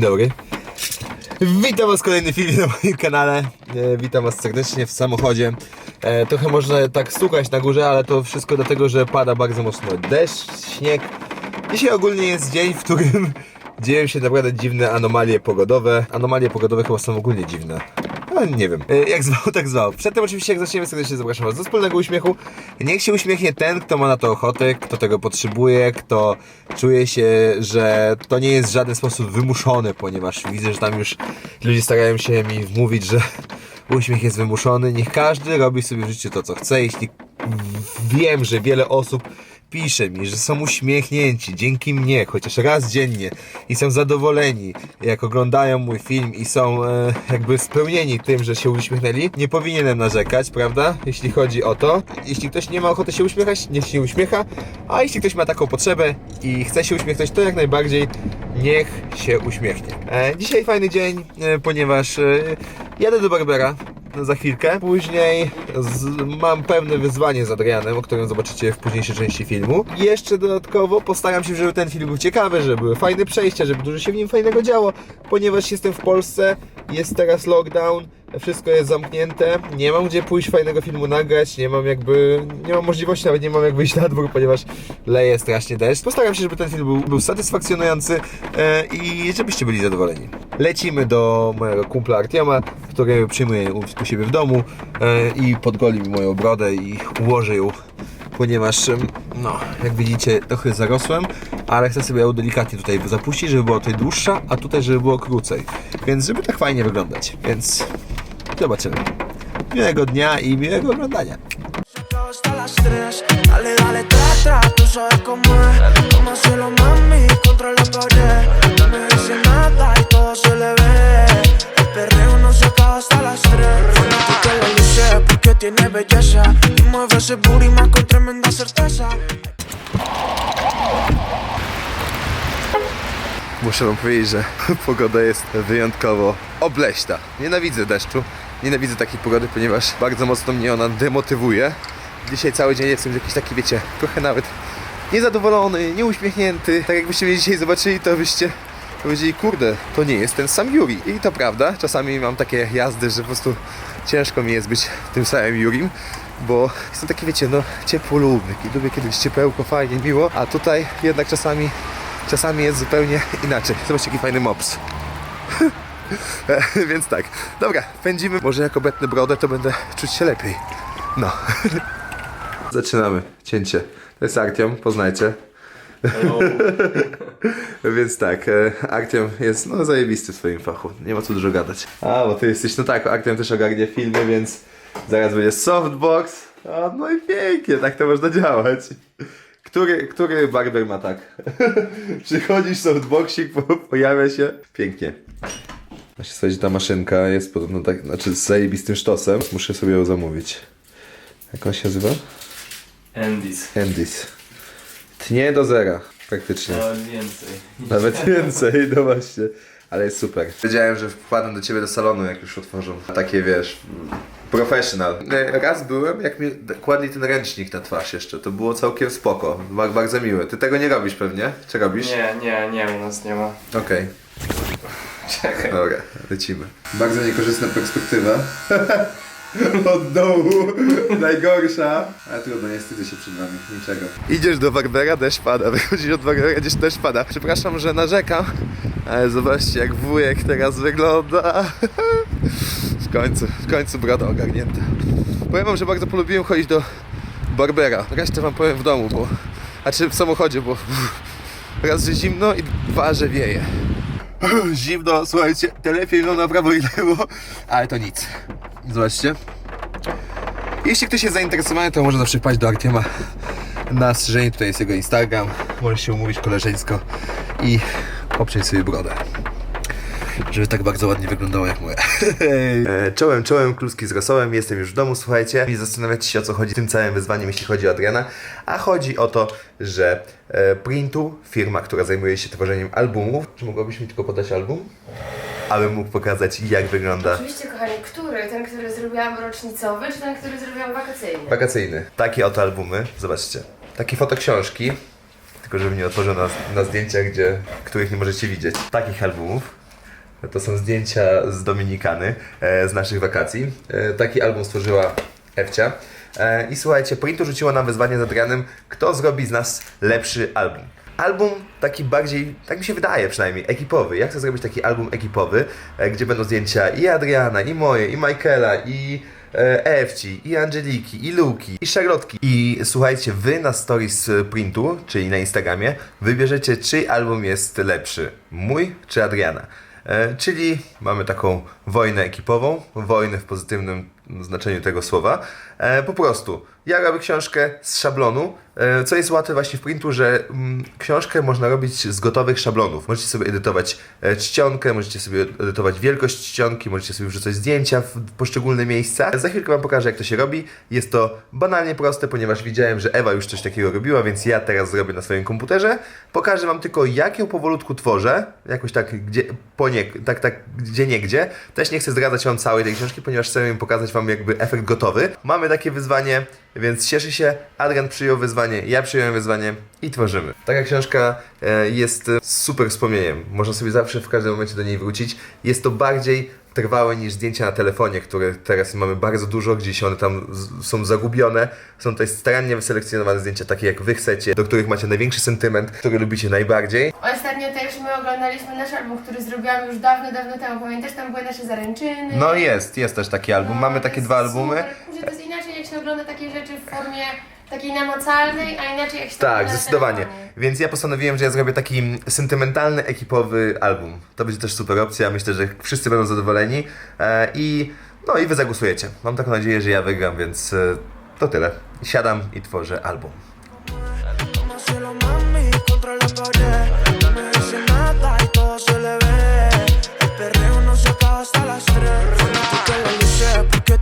Dzień dobry. Witam was w kolejnym filmie na moim kanale. E, witam was serdecznie w samochodzie. E, trochę można tak stukać na górze, ale to wszystko dlatego, że pada bardzo mocno deszcz, śnieg. Dzisiaj ogólnie jest dzień, w którym dzieją się naprawdę dziwne anomalie pogodowe. Anomalie pogodowe chyba są ogólnie dziwne. Ale nie wiem. E, Jak zwał, tak zwał. Przedtem oczywiście jak zaczniemy serdecznie zapraszam was do wspólnego uśmiechu. Niech się uśmiechnie ten, kto ma na to ochotę, kto tego potrzebuje, kto czuje się, że to nie jest w żaden sposób wymuszone, ponieważ widzę, że tam już ludzie starają się mi wmówić, że uśmiech jest wymuszony. Niech każdy robi sobie w życiu to, co chce. Jeśli wiem, że wiele osób pisze mi, że są uśmiechnięci dzięki mnie, chociaż raz dziennie i są zadowoleni, jak oglądają mój film i są e, jakby spełnieni tym, że się uśmiechnęli, nie powinienem narzekać, prawda? Jeśli chodzi o to. Jeśli ktoś nie ma ochoty się uśmiechać, niech się uśmiecha, a jeśli ktoś ma taką potrzebę i chce się uśmiechnąć, to jak najbardziej niech się uśmiechnie. E, dzisiaj fajny dzień, e, ponieważ e, jadę do Barbera za chwilkę. Później z, mam pewne wyzwanie z Adrianem, o którym zobaczycie w późniejszej części filmu. Jeszcze dodatkowo postaram się, żeby ten film był ciekawy, żeby były fajne przejścia, żeby dużo się w nim fajnego działo, ponieważ jestem w Polsce, jest teraz lockdown, wszystko jest zamknięte, nie mam gdzie pójść fajnego filmu nagrać, nie mam jakby, nie mam możliwości, nawet nie mam jak wyjść na dwór, ponieważ leje strasznie deszcz. Postaram się, żeby ten film był, był satysfakcjonujący e, i żebyście byli zadowoleni. Lecimy do mojego kumpla Artioma, który przyjmuje u, u siebie w domu e, i podgoli mi moją brodę i ułoży ją ponieważ, no, jak widzicie, trochę zarosłem, ale chcę sobie ją delikatnie tutaj zapuścić, żeby była tutaj dłuższa, a tutaj, żeby było krócej. Więc, żeby tak fajnie wyglądać. Więc zobaczymy. Miłego dnia i miłego oglądania. hasta las 3 Dale, dale, tra, tra, tú sabes cómo es Como hacerlo, mami, contra la pared No me dice nada y todo se le ve El perreo no se acaba hasta las 3 Fanática la luce porque tiene belleza Y mueve ese booty más con tremenda certeza Muszę wam powiedzieć, że pogoda jest wyjątkowo obleśna. Nienawidzę deszczu, nienawidzę takiej pogody, ponieważ bardzo mocno mnie ona demotywuje. Dzisiaj cały dzień jestem jakiś taki, wiecie, trochę nawet niezadowolony, nieuśmiechnięty. Tak jakbyście mnie dzisiaj zobaczyli, to byście powiedzieli, kurde, to nie jest ten sam Yuri. I to prawda, czasami mam takie jazdy, że po prostu ciężko mi jest być tym samym Jurim, bo jestem taki, wiecie, no ciepłolubny. Lubię kiedyś ciepełko, fajnie, miło, a tutaj jednak czasami czasami jest zupełnie inaczej. Zobaczcie, jaki fajny mops. Więc tak, dobra, pędzimy. Może jak obetnę brodę, to będę czuć się lepiej. No. Zaczynamy cięcie. To jest Artiom, poznajcie. Więc tak, e, Artiom jest no zajebisty w swoim fachu. Nie ma co dużo gadać. A, bo ty jesteś, no tak, Artiom też ogarnia filmy, więc zaraz będzie softbox. No i pięknie, tak to można działać. Który, który barber ma tak? Przychodzisz, softboxik, po- pojawia się. Pięknie. Powiedzieć, że ta maszynka jest podobno tak, znaczy z zajebistym sztosem. Muszę sobie ją zamówić. Jak on się nazywa? Endis. Endis. Tnie do zera, praktycznie. Nawet więcej. Nawet więcej, no właśnie. Ale jest super. Wiedziałem, że wpadłem do ciebie do salonu, jak już otworzą. Takie wiesz, professional. Raz byłem, jak mi kładli ten ręcznik na twarz jeszcze. To było całkiem spoko. Ba- Bardzo miłe. Ty tego nie robisz pewnie? Czy robisz? Nie, nie, nie, u nas nie ma. Okej. Czekaj. Dobra, lecimy. Bardzo niekorzystna perspektywa. Od dołu, najgorsza. Ale trudno, nie wstydzę się przed wami, niczego. Idziesz do Barbera, deszcz pada. Wychodzisz od Barbera, idziesz, deszcz pada. Przepraszam, że narzekam, ale zobaczcie jak wujek teraz wygląda. W końcu, w końcu broda ogarnięta. Powiem wam, że bardzo polubiłem chodzić do Barbera. Resztę wam powiem w domu, bo... A czy w samochodzie, bo... Raz, że zimno i dwa, że wieje. Zimno, słuchajcie, telepiej no na prawo i lewo, ale to nic. Zobaczcie. Jeśli ktoś jest zainteresowany, to może zawsze wpaść do Artiema na strzyżenie. Tutaj jest jego Instagram. Możesz się umówić koleżeńsko i obciąć sobie brodę. Żeby tak bardzo ładnie wyglądało jak moja. E, Czołem, czołem, kluski z rosołem. Jestem już w domu, słuchajcie. Nie zastanawiacie się o co chodzi tym całym wyzwaniem, jeśli chodzi o Adriana. A chodzi o to, że e, Printu, firma, która zajmuje się tworzeniem albumów. Czy mogłabyś mi tylko podać album? Abym mógł pokazać jak wygląda Oczywiście, kochani, który? Ten, który zrobiłam rocznicowy, czy ten, który zrobiłam wakacyjny? Wakacyjny. Takie oto albumy, zobaczcie. Takie fotoksiążki, tylko żeby nie otworzył na, na zdjęciach, gdzie, których nie możecie widzieć. Takich albumów. To są zdjęcia z Dominikany, e, z naszych wakacji. E, taki album stworzyła Ewcia. E, I słuchajcie, Printu rzuciło nam wyzwanie z Adrianem, kto zrobi z nas lepszy album. Album taki bardziej, tak mi się wydaje przynajmniej, ekipowy. Ja chcę zrobić taki album ekipowy, gdzie będą zdjęcia i Adriana, i moje, i Michaela, i Ewci, i Angeliki, i Luki, i Charlotki. I słuchajcie, wy na stories Printu, czyli na Instagramie, wybierzecie, czyj album jest lepszy. Mój czy Adriana. E, czyli mamy taką wojnę ekipową, wojnę w pozytywnym znaczeniu tego słowa. E, po prostu, ja robię książkę z szablonu, co jest łatwe właśnie w printu, że mm, książkę można robić z gotowych szablonów. Możecie sobie edytować e, czcionkę, możecie sobie edytować wielkość czcionki, możecie sobie wrzucać zdjęcia w poszczególne miejsca. Za chwilkę Wam pokażę, jak to się robi. Jest to banalnie proste, ponieważ widziałem, że Ewa już coś takiego robiła, więc ja teraz zrobię na swoim komputerze. Pokażę Wam tylko, jak ją powolutku tworzę, jakoś tak, gdzie, ponie, tak, tak, gdzie nie gdzie. Też nie chcę zdradzać Wam całej tej książki, ponieważ chcę ją pokazać Wam jakby efekt gotowy. Mamy takie wyzwanie, więc cieszę się. Adrian przyjął wyzwanie, ja przyjąłem wyzwanie i tworzymy. Taka książka e, jest e, super wspomnieniem. Można sobie zawsze w każdym momencie do niej wrócić. Jest to bardziej trwałe niż zdjęcia na telefonie, które teraz mamy bardzo dużo, gdzieś one tam są zagubione. Są tutaj starannie wyselekcjonowane zdjęcia, takie jak wy chcecie, do których macie największy sentyment, które lubicie najbardziej. Ostatnio też my oglądaliśmy nasz album, który zrobiłam już dawno, dawno temu. Pamiętasz, tam były nasze zaręczyny. No jest, jest też taki album. No, Mamy takie dwa albumy. Super. Kurczę, to jest inaczej, jak się ogląda takie rzeczy w formie takiej namacalnej, a inaczej jak się Tak, na zdecydowanie. telefonie. Więc ja postanowiłem, że ja zrobię taki sentymentalny, ekipowy album. To będzie też super opcja. Myślę, że wszyscy będą zadowoleni. E, I no i wy zagłosujecie. Mam taką nadzieję, że ja wygram, więc e, to tyle. Siadam i tworzę album.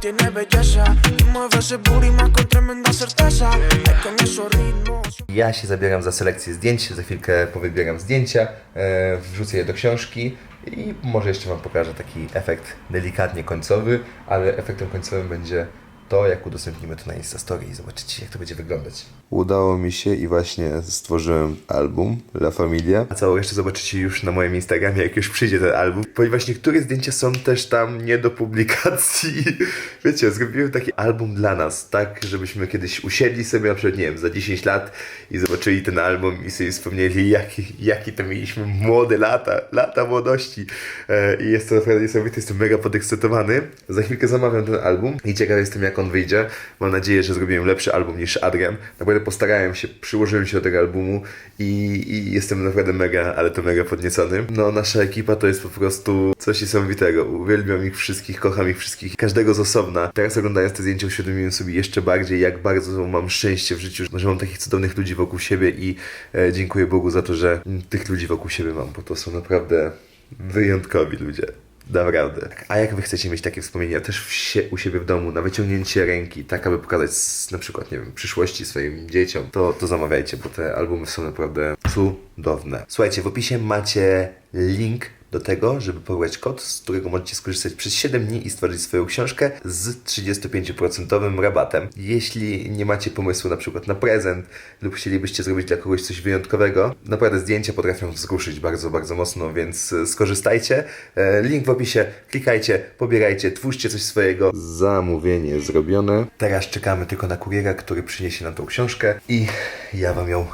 Tiene belleza. Y mueve ese booty más con tremenda certeza. Es esos ritmos. Ja się zabieram za selekcję zdjęć, za chwilkę powybieram zdjęcia, e, wrzucę je do książki i może jeszcze Wam pokażę taki efekt delikatnie końcowy, ale efektem końcowym będzie to, jak udostępnimy to na Instastory i zobaczycie, jak to będzie wyglądać. Udało mi się i właśnie stworzyłem album La Familia. A całą resztę zobaczycie już na moim Instagramie, jak już przyjdzie ten album, ponieważ niektóre zdjęcia są też tam nie do publikacji. Wiecie, zrobiłem taki album dla nas, tak, żebyśmy kiedyś usiedli sobie, na przykład, nie wiem, za 10 lat i zobaczyli ten album i sobie wspomnieli, jaki, jaki to mieliśmy młode lata, lata młodości. E, I jest to naprawdę niesamowite, jestem mega podekscytowany. Za chwilkę zamawiam ten album i ciekaw jestem, jak on wyjdzie. Mam nadzieję, że zrobiłem lepszy album niż Adrian. Naprawdę postarałem się, przyłożyłem się do tego albumu i, i jestem naprawdę mega, ale to mega podniecony. No, nasza ekipa to jest po prostu coś niesamowitego. Uwielbiam ich wszystkich, kocham ich wszystkich, każdego z osobna. Teraz oglądając te zdjęcia uświadomiłem sobie jeszcze bardziej, jak bardzo mam szczęście w życiu, że mam takich cudownych ludzi wokół siebie i e, dziękuję Bogu za to, że tych ludzi wokół siebie mam, bo to są naprawdę wyjątkowi ludzie. Naprawdę. A jak wy chcecie mieć takie wspomnienia też u siebie w domu, na wyciągnięcie ręki, tak aby pokazać na przykład, nie wiem, przyszłości swoim dzieciom, to, to zamawiajcie, bo te albumy są naprawdę cudowne. Słuchajcie, w opisie macie link do tego, żeby pobrać kod, z którego możecie skorzystać przez 7 dni i stworzyć swoją książkę z 35% rabatem. Jeśli nie macie pomysłu na przykład na prezent lub chcielibyście zrobić dla kogoś coś wyjątkowego, naprawdę zdjęcia potrafią wzruszyć bardzo, bardzo mocno, więc e, skorzystajcie. E, Link w opisie, klikajcie, pobierajcie, twórzcie coś swojego. Zamówienie zrobione. Teraz czekamy tylko na kuriera, który przyniesie nam tą książkę i ja Wam ją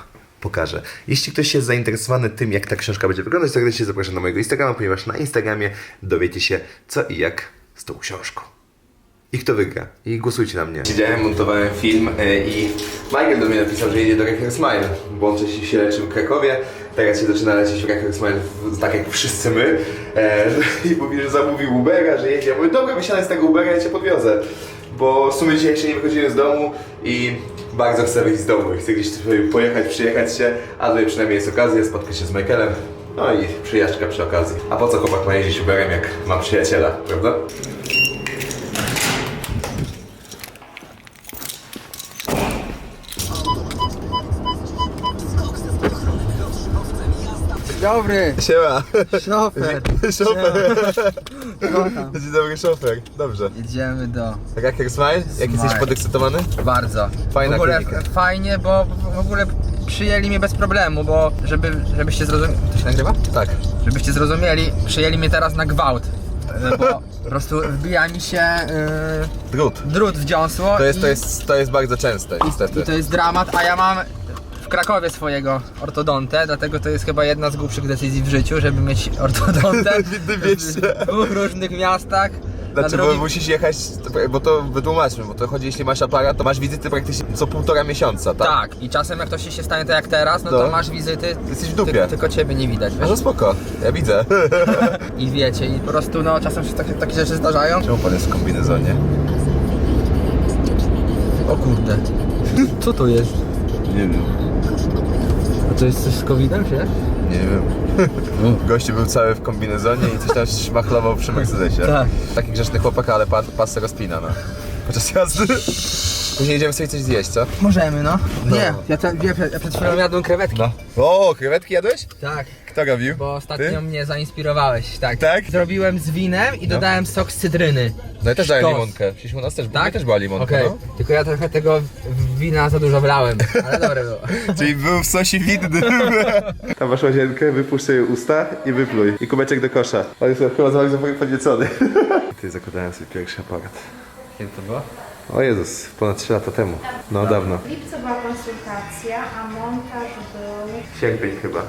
pokażę. Jeśli ktoś jest zainteresowany tym, jak ta książka będzie wyglądać, to serdecznie zapraszam na mojego Instagrama, ponieważ na Instagramie dowiecie się co i jak z tą książką. I kto wygra. I głosujcie na mnie. Siedziałem, montowałem film e, i Michael do mnie napisał, że jedzie do bo on wcześniej się leczył w Krakowie, teraz się zaczyna leczyć w w- tak jak wszyscy my. E, I mówi, że zamówił Ubera, że jedzie. Ja mówię, dobra, wysiadaj z tego Ubera, ja cię podwiozę. Bo w sumie dzisiaj jeszcze nie wychodziłem z domu i bardzo chcę wyjść z domu. Chcę gdzieś sobie pojechać, przyjechać się, a tutaj przynajmniej jest okazja spotkać się z Michaelem. No i przyjażdżka przy okazji. A po co chłopak ma jeździć Uberem, jak mam przyjaciela, prawda? Dobry, Siema! szofer. Szofer! Kocham. Dzień dobry, szofer. Dobrze. Jedziemy do... Raker Smile? Jak jesteś Smile. podekscytowany? Bardzo. Fajna w ogóle klinika. fajnie, bo w ogóle przyjęli mnie bez problemu, bo żeby, żebyście zrozumieli... To się nagrywa? Tak. Żebyście zrozumieli, przyjęli mnie teraz na gwałt. E, Bo po prostu wbija mi się e, Drut. drut w dziąsło To jest, i, to jest, to jest bardzo częste, niestety. i to jest dramat, a ja mam w Krakowie swojego ortodontę, dlatego to jest chyba jedna z głupszych decyzji w życiu, żeby mieć ortodontę W dwóch różnych miastach. Na Znaczy, bo musisz jechać, bo to wytłumaczmy, bo to chodzi, jeśli masz aparat, to masz wizyty praktycznie co półtora miesiąca, tak? Tak, i czasem jak to się stanie tak jak teraz, no to No. masz wizyty, Jesteś w dupie. tylko, tylko ciebie nie widać, No wiesz? to spoko, ja widzę. I wiecie, i po prostu no czasem się takie, takie rzeczy zdarzają. Czemu pan jest w kombinezonie? O kurde. Co to jest? Nie wiem. A to jest coś z COVID-em, czy? Nie wiem. Gościu był cały w kombinezonie i coś tam szmachlował przy Mercedesie. Tak. Taki grzeczny chłopak, ale pas, pas rozpina, no. Podczas jazdy. Później idziemy sobie coś zjeść, co? Możemy, no. No. Nie, ja, te, ja, ja przed chwilą jadłem krewetki. O, krewetki jadłeś? Tak, Kto robił? bo ostatnio Ty? mnie zainspirowałeś, tak. Tak? Zrobiłem z winem i dodałem sok z cytryny. No i też dałem Sztos. limonkę. Przecież u nas też, Tak? tak? też była limonka, Okej, no. tylko ja trochę tego w- wina za dużo wlałem, ale dobre było. Czyli był w sosie widnym. Tam masz łazienkę, wypuść sobie usta i wypluj. I kubeczek do kosza. On jest chyba za bardzo podniecony. Ty zakładałem sobie pierwszy aparat. Kiedy to było? O Jezus, ponad 3 lata temu. No dawno. W lipcu była konsultacja, a montaż był... Sierpień chyba.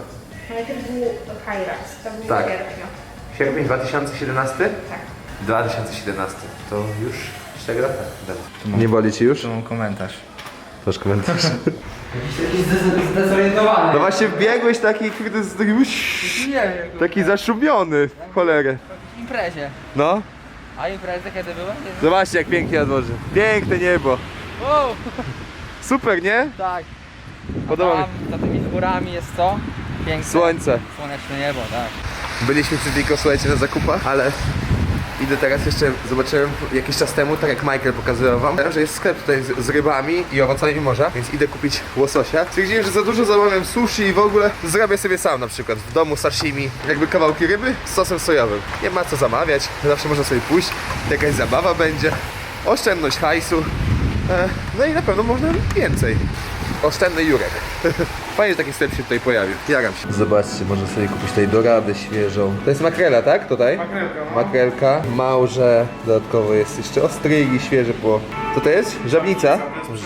Najpierw był Kairas, to był Tak. w sierpniu. Sierpień 2017? Tak. 2017. To już 4 lata. Nie boli ci już? Tu mam komentarz. Masz komentarz. Jakiś zdezorientowany. No właśnie biegłeś taki, kurde, z takim... Nie wiem, Taki zaszumiony. w Cholerę. w imprezie. No. A impreza kiedy była? Nie wiem. Zobaczcie jak pięknie na dworze. Piękne niebo. Wow, Super, nie? tak. Podoba mi Tam za tymi chmurami jest co? Piękne. Słońce. Słoneczne niebo, tak. Byliśmy tylko słuchajcie na zakupach, ale idę teraz jeszcze, zobaczyłem jakiś czas temu, tak jak Michael pokazywał wam, że jest sklep tutaj z, z rybami i owocami morza, więc idę kupić łososia. Stwierdziłem, że za dużo zamawiam sushi i w ogóle zrobię sobie sam na przykład w domu sashimi, jakby kawałki ryby z sosem sojowym. Nie ma co zamawiać, zawsze można sobie pójść, jakaś zabawa będzie, oszczędność hajsu, e, no i na pewno można więcej. Oszczędny Jurek. Fajnie, że taki sklep się tutaj pojawił. Jaram się. Zobaczcie, można sobie kupić tutaj doradę świeżą. To jest makrela, tak? Tutaj? Makrelka. Makrelka, małże, dodatkowo jest jeszcze ostrygi świeże po... Co to jest? Żabnica?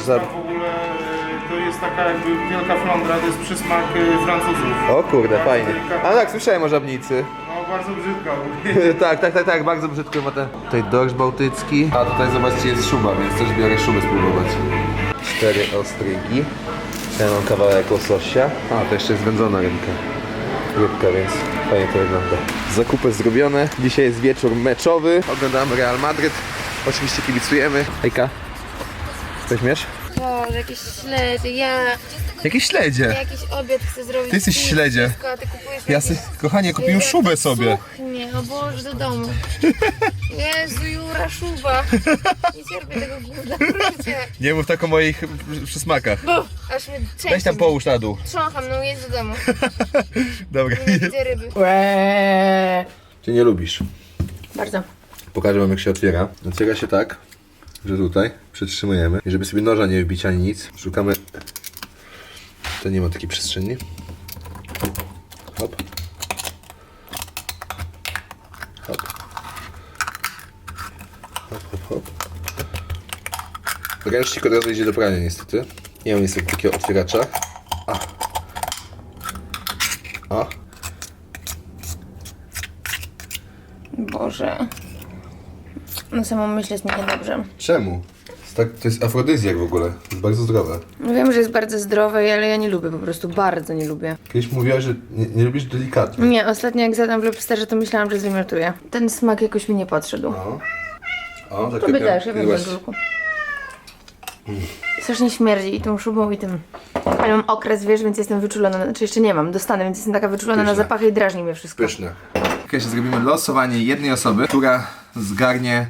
Żab... w ogóle e, to jest taka jakby wielka flądra, to jest przysmak e, Francuzów. O kurde, fajnie. A tak, słyszałem o żabnicy. No bardzo brzydka tak, tak, tak, tak, bardzo brzydko ma ten... Tutaj dorsz bałtycki. A tutaj zobaczcie, jest szuba, więc też biorę szubę spróbować. Cztery ostrygi. Ja mam kawałek łososia. A, to jeszcze jest wędzona rybka. Rybka, więc fajnie to wygląda. Zakupy zrobione. Dzisiaj jest wieczór meczowy. Oglądamy Real Madryt. Oczywiście kibicujemy. Ejka, weźmiesz? O, jakieś śledzie, ja Jakieś śledzie. jakiś obiad chcę zrobić. Ty jesteś śledzie. Wszystko, a ty kupujesz Ja jakieś... sy, kochanie, kupiłem szubę sobie. Suchnie, o Boże, do domu. Jezu, Jura, szuba. Nie cierpię tego gówna, proszę. Nie mów tak o moich przysmakach. Buf, aż mnie trzęsie. Weź tam połóż na dół. Trzącham, no jedź do domu. Dobra. Nie widzę ryby. Ty nie lubisz. Bardzo. Pokażę wam jak się otwiera. Otwiera się tak, że tutaj przytrzymujemy i żeby sobie noża nie wbić ani nic, szukamy... To nie ma takiej przestrzeni. Hop. Hop. Hop, hop, hop. Ręcznik od razu idzie do prania niestety. Nie mam niestety takiego otwieracza. A. A. Boże. Na samą myśl jest mi niedobrze. Czemu? To jest, tak, to jest afrodyzjak w ogóle. Jest bardzo zdrowe. Wiem, że jest bardzo zdrowe, ale ja nie lubię, po prostu bardzo nie lubię. Kiedyś mówiłaś, że nie, nie lubisz delikatnie. Nie, ostatnio jak zadam w lobsterze, to myślałam, że zwymiotuję. Ten smak jakoś mi nie podszedł. No. O, tak Tobie też, ja wiem, Bądź. Strasznie śmierdzi i tą szubą i tym. Ale mam okres, wiesz, więc jestem wyczulona, znaczy jeszcze nie mam, dostanę, więc jestem taka wyczulona na Pyszne. zapachy i drażni mnie wszystko. Pyszne. Jeszcze zrobimy losowanie jednej osoby, która zgarnie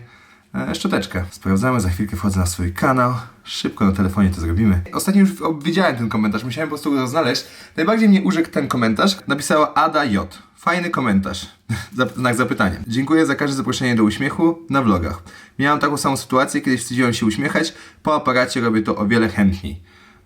e, szczoteczkę. Sprawdzamy, za chwilkę wchodzę na swój kanał. Szybko na telefonie to zrobimy. Ostatnio już widziałem ten komentarz, musiałem po prostu go znaleźć. Najbardziej mnie urzekł ten komentarz. Napisała Ada J. Fajny komentarz. Zap- Znak zapytania. Dziękuję za każde zaproszenie do uśmiechu na vlogach. Miałam taką samą sytuację, kiedyś wstydziłem się uśmiechać. Po aparacie robię to o wiele chętniej.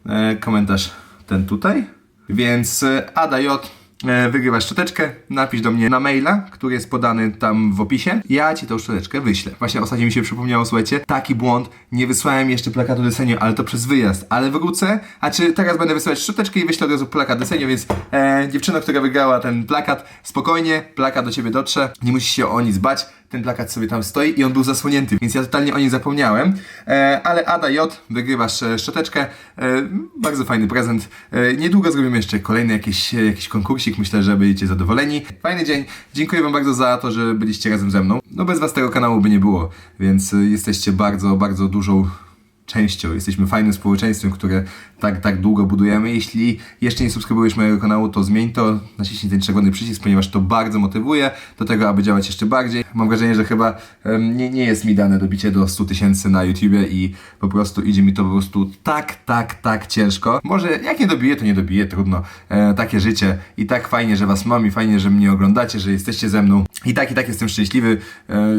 E, komentarz ten tutaj. Więc e, Ada J e, wygrywa szczoteczkę, napisz do mnie na maila, który jest podany tam w opisie. Ja ci tą szczoteczkę wyślę. Właśnie ostatnio mi się przypomniało, słuchajcie, taki błąd, nie wysłałem jeszcze plakatu do Senio, ale to przez wyjazd, ale wrócę, a czy teraz będę wysyłać szczoteczkę i wyślę od razu plakat do Senio, więc e, która wygrała ten plakat, spokojnie, plakat do ciebie dotrze, nie musisz się o nic bać, ten plakat sobie tam stoi i on był zasłonięty, więc ja totalnie o nim zapomniałem. E, ale Ada J, wygrywasz e, szczoteczkę. E, bardzo fajny prezent. E, niedługo zrobimy jeszcze kolejny jakiś, e, jakiś konkursik. Myślę, że będziecie zadowoleni. Fajny dzień. Dziękuję Wam bardzo za to, że byliście razem ze mną. No bez Was tego kanału by nie było, więc e, jesteście bardzo, bardzo dużą częścią. Jesteśmy fajnym społeczeństwem, które tak, tak długo budujemy. Jeśli jeszcze nie subskrybujesz mojego kanału, to zmień to, naciśnij ten czerwony przycisk, ponieważ to bardzo motywuje do tego, aby działać jeszcze bardziej. Mam wrażenie, że chyba em, nie, nie jest mi dane dobicie do 100 tysięcy na YouTubie i po prostu idzie mi to po prostu tak, tak, tak ciężko. Może jak nie dobiję, to nie dobiję, trudno. E, takie życie i tak fajnie, że was mam i fajnie, że mnie oglądacie, że jesteście ze mną. I tak, i tak jestem szczęśliwy. E,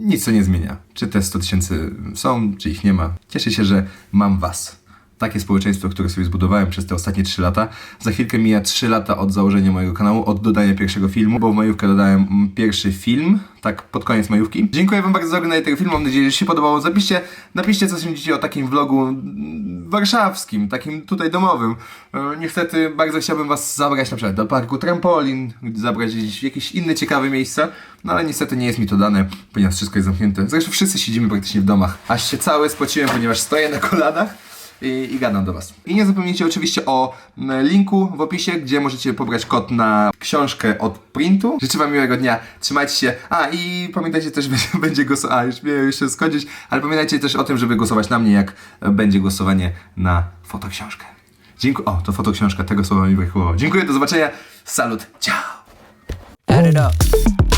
nic to nie zmienia. Czy te 100 tysięcy są, czy ich nie ma. Cieszę się, że mam was. Takie społeczeństwo, które sobie zbudowałem przez te ostatnie 3 lata. Za chwilkę mija 3 lata od założenia mojego kanału, od dodania pierwszego filmu, bo w majówkę dodałem pierwszy film, tak pod koniec majówki. Dziękuję wam bardzo za oglądanie tego filmu, mam nadzieję, że się podobało. Zapiszcie, napiszcie co sądzicie o takim vlogu warszawskim, takim tutaj domowym. E, Niestety bardzo chciałbym was zabrać na przykład do parku trampolin, zabrać gdzieś w jakieś inne ciekawe miejsca, no ale niestety nie jest mi to dane, ponieważ wszystko jest zamknięte. Zresztą wszyscy siedzimy praktycznie w domach. Aż się cały spociłem, ponieważ stoję na kolanach i, i gadam do Was. I nie zapomnijcie oczywiście o linku w opisie, gdzie możecie pobrać kod na książkę od printu. Życzę Wam miłego dnia, trzymajcie się. A i pamiętajcie też, będzie, będzie głosowanie. A już miałem jeszcze skończyć, ale pamiętajcie też o tym, żeby głosować na mnie, jak będzie głosowanie na fotoksiążkę. Dziękuję. O, to fotoksiążka, tego słowa mi brakowało. Dziękuję, do zobaczenia. Salut, ciao! Add it up.